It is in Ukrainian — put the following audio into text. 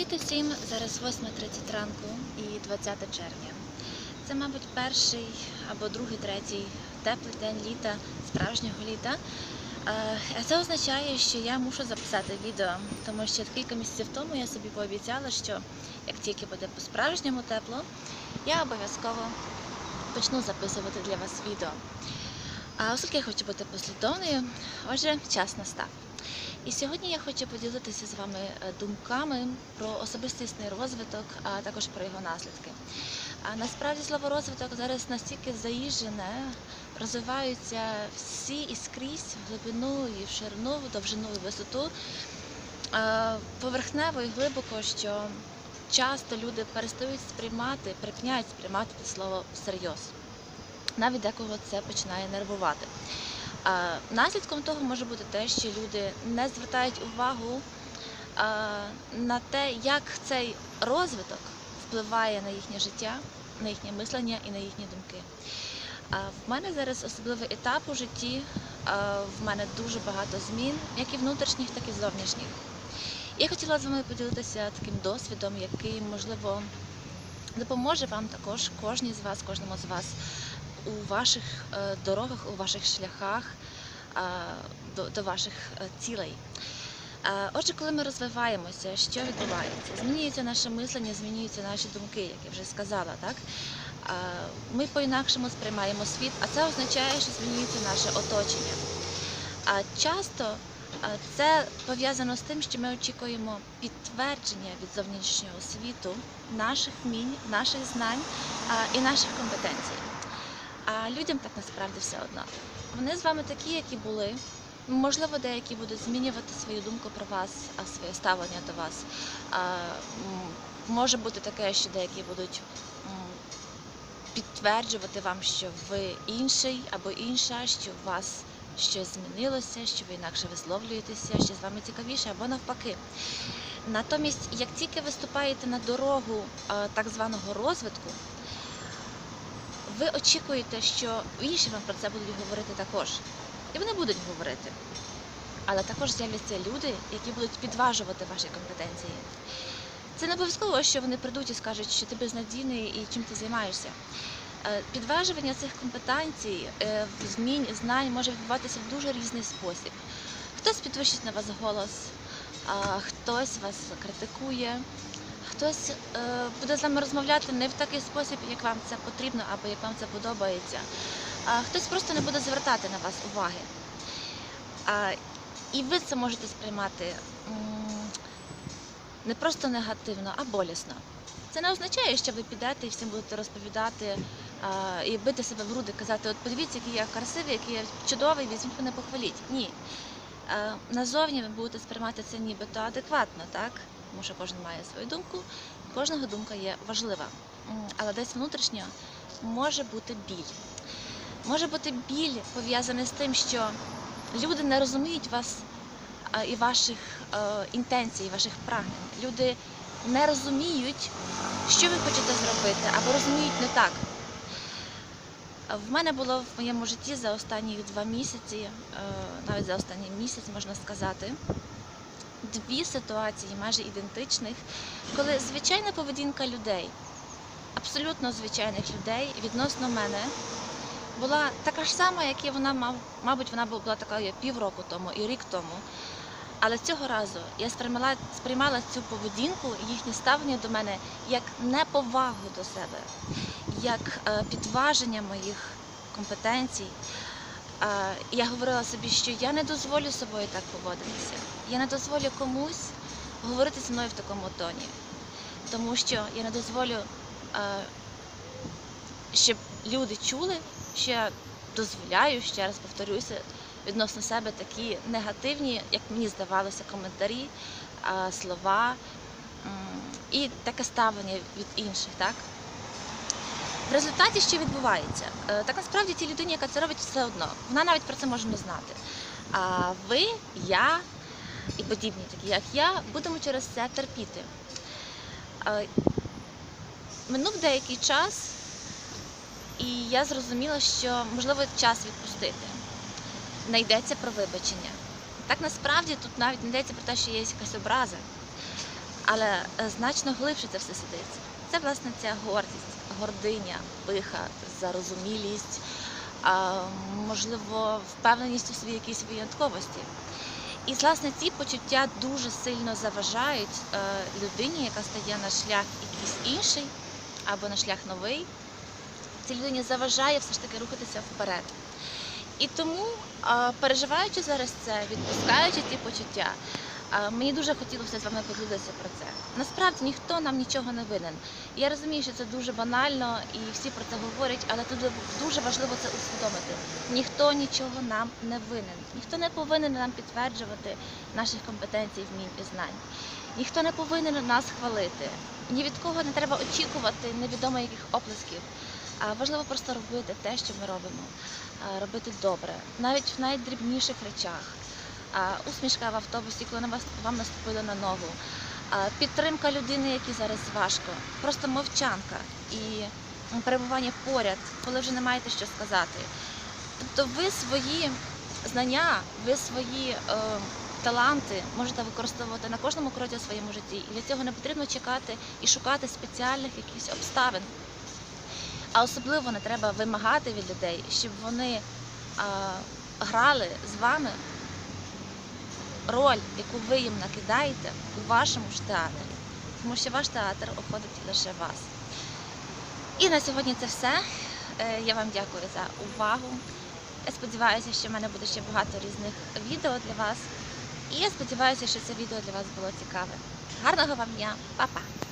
Привіт усім! Зараз 8.30 ранку і 20 червня. Це, мабуть, перший або другий, третій теплий день літа, справжнього літа. Е, А це означає, що я мушу записати відео, тому що кілька місяців тому я собі пообіцяла, що як тільки буде по-справжньому тепло, я обов'язково почну записувати для вас відео. А оскільки я хочу бути послідовною, отже, час настав. І сьогодні я хочу поділитися з вами е, думками про особистісний розвиток, а також про його наслідки. А насправді слово розвиток зараз настільки заїжджене, розвиваються всі і скрізь в глибину і в ширину, в довжину і висоту, е, поверхнево і глибоко, що часто люди перестають сприймати, припиняють сприймати це слово всерйоз. Навіть декого це починає нервувати. Наслідком того може бути те, що люди не звертають увагу на те, як цей розвиток впливає на їхнє життя, на їхнє мислення і на їхні думки. В мене зараз особливий етап у житті. В мене дуже багато змін, як і внутрішніх, так і зовнішніх. Я хотіла з вами поділитися таким досвідом, який, можливо, допоможе вам також, кожній з вас, кожному з вас у ваших е, дорогах, у ваших шляхах е, до, до ваших е, цілей. Отже, коли ми розвиваємося, що відбувається? Змінюється наше мислення, змінюються наші думки, як я вже сказала. Так? Ми по-інакшому сприймаємо світ, а це означає, що змінюється наше оточення. А часто це пов'язано з тим, що ми очікуємо підтвердження від зовнішнього світу наших вмінь, наших знань і наших компетенцій. А людям так насправді все одно. Вони з вами такі, які були. Можливо, деякі будуть змінювати свою думку про вас, а своє ставлення до вас. Може бути таке, що деякі будуть підтверджувати вам, що ви інший або інша, що у вас щось змінилося, що ви інакше висловлюєтеся, що з вами цікавіше, або навпаки. Натомість, як тільки ви ступаєте на дорогу так званого розвитку, ви очікуєте, що інші вам про це будуть говорити також. І вони будуть говорити. Але також з'являться люди, які будуть підважувати ваші компетенції. Це не обов'язково, що вони прийдуть і скажуть, що ти безнадійний і чим ти займаєшся. Е, Підважування цих компетенцій, е, змін, знань може відбуватися в дуже різний спосіб. Хтось підвищить на вас голос, хтось вас критикує, хтось е, буде з вами розмовляти не в такий спосіб, як вам це потрібно або як вам це подобається. А хтось просто не буде звертати на вас уваги. А, і ви це можете сприймати не просто негативно, а болісно. Це не означає, що ви підете і всім будете розповідати а, і бити себе в груди, казати, от подивіться, який я красивий, який я чудовий, візьміть мене похваліть. Ні. Е, Назовні ви будете сприймати це нібито адекватно, так? Тому що кожен має свою думку, кожного думка є важлива. Але десь внутрішньо може бути біль. Може бути біль пов'язаний з тим, що люди не розуміють вас і ваших е, інтенцій, ваших прагнень. Люди не розуміють, що ви хочете зробити, або розуміють не так. В мене було в моєму житті за останні два місяці, е, навіть за останній місяць можна сказати, дві ситуації майже ідентичних, коли звичайна поведінка людей, абсолютно звичайних людей відносно мене була така ж сама, як і вона мав, мабуть, вона була така півроку тому і рік тому. Але цього разу я сприймала, сприймала цю поведінку, їхнє ставлення до мене як неповагу до себе, як е, підваження моїх компетенцій. Е, я говорила собі, що я не дозволю собою так поводитися. Я не дозволю комусь говорити зі мною в такому тоні. Тому що я не дозволю, е, щоб люди чули, що я дозволяю, ще раз повторюся, відносно себе такі негативні, як мені здавалося, коментарі, е, слова і таке ставлення від інших. Так? В результаті що відбувається? Е, Так насправді тій людині, яка це робить, все одно. Вона навіть про це може не знати. А ви, я і подібні, такі як я, будемо через це терпіти. Минув деякий час, і я зрозуміла, що можливо час відпустити. Не йдеться про вибачення. Так насправді тут навіть не йдеться про те, що є якась образа. але е, значно глибше це все сидить. Це власне ця гордість, гординя, пиха, зарозумілість, можливо, впевненість у своїй якійсь винятковості. І власне ці почуття дуже сильно заважають е, людині, яка стає на шлях якийсь інший або на шлях новий. Цій людині заважає все ж таки рухатися вперед. І тому, а, переживаючи зараз це, відпускаючи ці почуття, мені дуже хотілося з вами поділитися про це. Насправді ніхто нам нічого не винен. Я розумію, що це дуже банально і всі про це говорять, але тут дуже важливо це усвідомити. Ніхто нічого нам не винен. Ніхто не повинен нам підтверджувати наших компетенцій, вмінь і знань. Ніхто не повинен нас хвалити. Ні від кого не треба очікувати невідомо яких оплесків. А важливо просто робити те, що ми робимо, робити добре, навіть в найдрібніших речах. Усмішка в автобусі, коли вам наступили на ногу, підтримка людини, якій зараз важко, просто мовчанка і перебування поряд, коли вже не маєте що сказати. Тобто ви свої знання, ви свої е, таланти можете використовувати на кожному кроці у своєму житті. І для цього не потрібно чекати і шукати спеціальних якихось обставин. А особливо не треба вимагати від людей, щоб вони а, грали з вами роль, яку ви їм накидаєте у вашому ж театрі. Тому що ваш театр обходить лише вас. І на сьогодні це все. Е, Я вам дякую за увагу. Я сподіваюся, що в мене буде ще багато різних відео для вас. І я сподіваюся, що це відео для вас було цікаве. Гарного вам дня, Па-па!